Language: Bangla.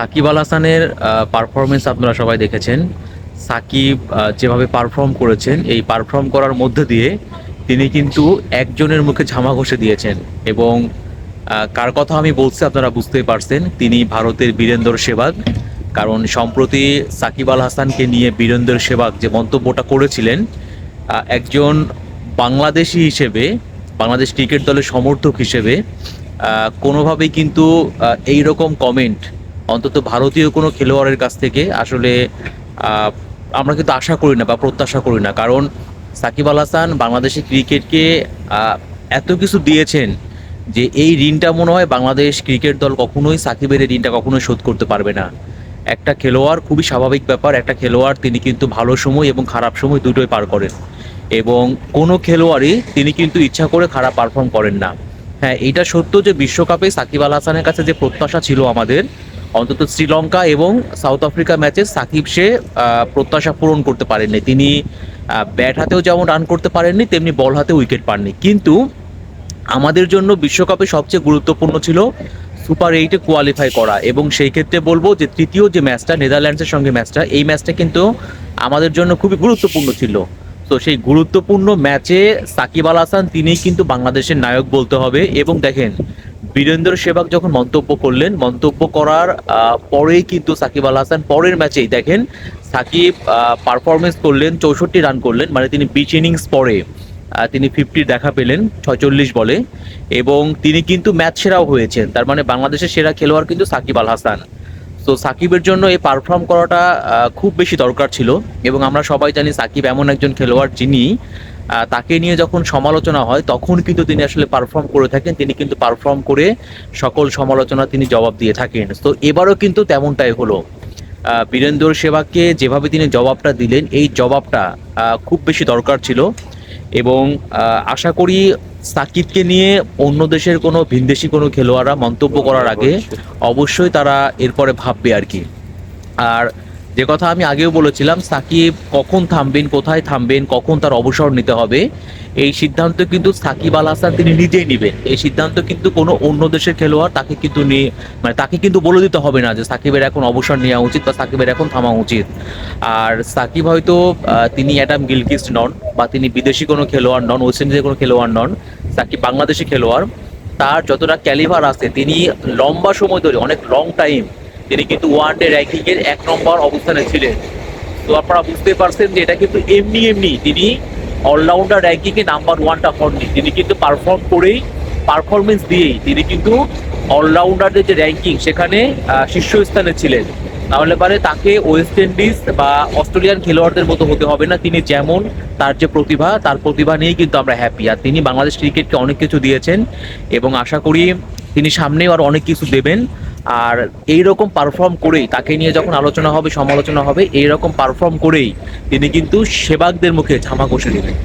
সাকিব আল হাসানের পারফরমেন্স আপনারা সবাই দেখেছেন। সাকিব যেভাবে পারফর্ম করেছেন, এই পারফর্ম করার মধ্যে দিয়ে তিনি কিন্তু একজনের মুখে ঝামা ঘষে দিয়েছেন এবং কার কথা আমি বলছি আপনারা বুঝতেই পারছেন, তিনি ভারতের বীরেন্দর সেবাগ। কারণ সম্প্রতি সাকিব আল হাসানকে নিয়ে বীরেন্দর সেবাগ যে মন্তব্যটা করেছিলেন একজন বাংলাদেশি হিসেবে, বাংলাদেশ ক্রিকেট দলের সমর্থক হিসেবে কোনোভাবেই কিন্তু এই রকম কমেন্ট অন্তত ভারতীয় কোনো খেলোয়াড়ের কাছ থেকে আসলে আমরা কিন্তু আশা করি না বা প্রত্যাশা করি না। কারণ সাকিব আল হাসান বাংলাদেশের ক্রিকেটকে এত কিছু দিয়েছেন যে এই ঋণটা মনে হয় বাংলাদেশ ক্রিকেট দল কখনোই সাকিবের এই ঋণটা কখনোই শোধ করতে পারবে না। একটা খেলোয়াড় খুবই স্বাভাবিক ব্যাপার, একটা খেলোয়াড় তিনি কিন্তু ভালো সময় এবং খারাপ সময় দুটোই পার করেন। এবং কোনো খেলোয়াড়ই তিনি কিন্তু ইচ্ছা করে খারাপ পারফর্ম করেন না। হ্যাঁ এটা সত্য যে বিশ্বকাপে সাকিব আল হাসানের কাছে যে প্রত্যাশা ছিল আমাদের অন্তত শ্রীলঙ্কা এবং সাউথ আফ্রিকা ম্যাচে সাকিব সে প্রত্যাশা পূরণ করতে পারেননি। তিনি ব্যাট হাতেও যেমন রান করতে পারেননি, তেমনি বল হাতে উইকেট পাননি। কিন্তু আমাদের জন্য বিশ্বকাপে সবচেয়ে গুরুত্বপূর্ণ ছিল সুপার এইটে কোয়ালিফাই করা। এবং সেই ক্ষেত্রে বলব যে, তৃতীয় যে ম্যাচটা, নেদারল্যান্ডসের সঙ্গে ম্যাচটা, এই ম্যাচটা কিন্তু আমাদের জন্য খুবই গুরুত্বপূর্ণ ছিল। তো সেই গুরুত্বপূর্ণ ম্যাচে সাকিব আল হাসান তিনিই কিন্তু বাংলাদেশের নায়ক বলতে হবে। এবং দেখেন বীরেন্দ্র সেবাগ যখন মন্তব্য করলেন, মন্তব্য করার পরেই কিন্তু সাকিব আল হাসান পরের ম্যাচেই দেখেন, সাকিব পারফরমেন্স করলেন, চৌষট্টি রান করলেন মানে তিনি বিচ ইনিংস পরে তিনি ফিফটি দেখা পেলেন, ছয়চল্লিশ বলে, এবং তিনি কিন্তু ম্যাচ সেরাও হয়েছেন। তার মানে বাংলাদেশের সেরা খেলোয়াড় কিন্তু সাকিব আল হাসান। তো সাকিবের জন্য এই পারফর্ম করাটা খুব বেশি দরকার ছিল, এবং আমরা সবাই জানি সাকিব এমন একজন খেলোয়াড় যিনি তাকে নিয়ে যখন সমালোচনা হয় তখন কিন্তু তিনি আসলে পারফর্ম করে থাকেন। তিনি কিন্তু পারফর্ম করে সকল সমালোচনা তিনি জবাব দিয়ে থাকেন। তো এবারও কিন্তু তেমনটাই হলো। বীরেন্দ্র সেবাকে যেভাবে তিনি জবাবটা দিলেন এই জবাবটা খুব বেশি দরকার ছিল। এবং আশা করি সাকিবকে নিয়ে অন্য দেশের কোনো ভিনদেশি কোনো খেলোয়াড়রা মন্তব্য করার আগে অবশ্যই তারা এরপরে ভাববে আর কি। আর যে কথা আমি আগেও বলেছিলাম, সাকিব কখন থামবেন, কোথায় থামবেন, কখন তার অবসর নিতে হবে, এই সিদ্ধান্ত কিন্তু সাকিব আল হাসান তিনি নিজেই নেবেন। এই সিদ্ধান্ত কিন্তু কোনো অন্য দেশের খেলোয়াড় তাকে কিন্তু নিয়ে মানে তাকে কিন্তু বলে দিতে হবে না যে সাকিবের এখন অবসর নেওয়া উচিত বা সাকিবের এখন থামা উচিত। আর সাকিব হয়তো তিনি অ্যাডাম গিলকিস্ট নন বা তিনি বিদেশি কোনো খেলোয়াড় নন, ওয়েস্ট ইন্ডিজের কোনো খেলোয়াড় নন, সাকিব বাংলাদেশি খেলোয়াড়। তার যতটা ক্যালিভার আছে, তিনি লম্বা সময় ধরে, অনেক লং টাইম তিনি কিন্তু ওয়ান ডে র্যাঙ্কিং এর এক নম্বর অবস্থানে ছিলেন। তো আপনারা বুঝতে পারছেন যে এটা কিন্তু এমনি এমনি তিনি অলরাউন্ডার র্যাঙ্কিং এ নাম্বার ওয়ানটা হননি। তিনি কিন্তু পারফর্ম করেই পারফরমেন্স দিয়েই তিনি কিন্তু অলরাউন্ডারদের যে র্যাঙ্কিং সেখানে শীর্ষস্থানে ছিলেন। তাহলে পারে তাকে ওয়েস্ট ইন্ডিজ বা অস্ট্রেলিয়ান খেলোয়াড়দের মতো হতে হবে না। তিনি যেমন তার যে প্রতিভা, তার প্রতিভা নিয়েই কিন্তু আমরা হ্যাপি আর তিনি বাংলাদেশ ক্রিকেটকে অনেক কিছু দিয়েছেন এবং আশা করি তিনি সামনেও আর অনেক কিছু দেবেন। আর এই রকম পারফর্ম করেই, তাকে নিয়ে যখন আলোচনা হবে, সমালোচনা হবে এই রকম পারফর্ম করেই তিনি কিন্তু সেবাকদের মুখে ঝামা কষে দেবেন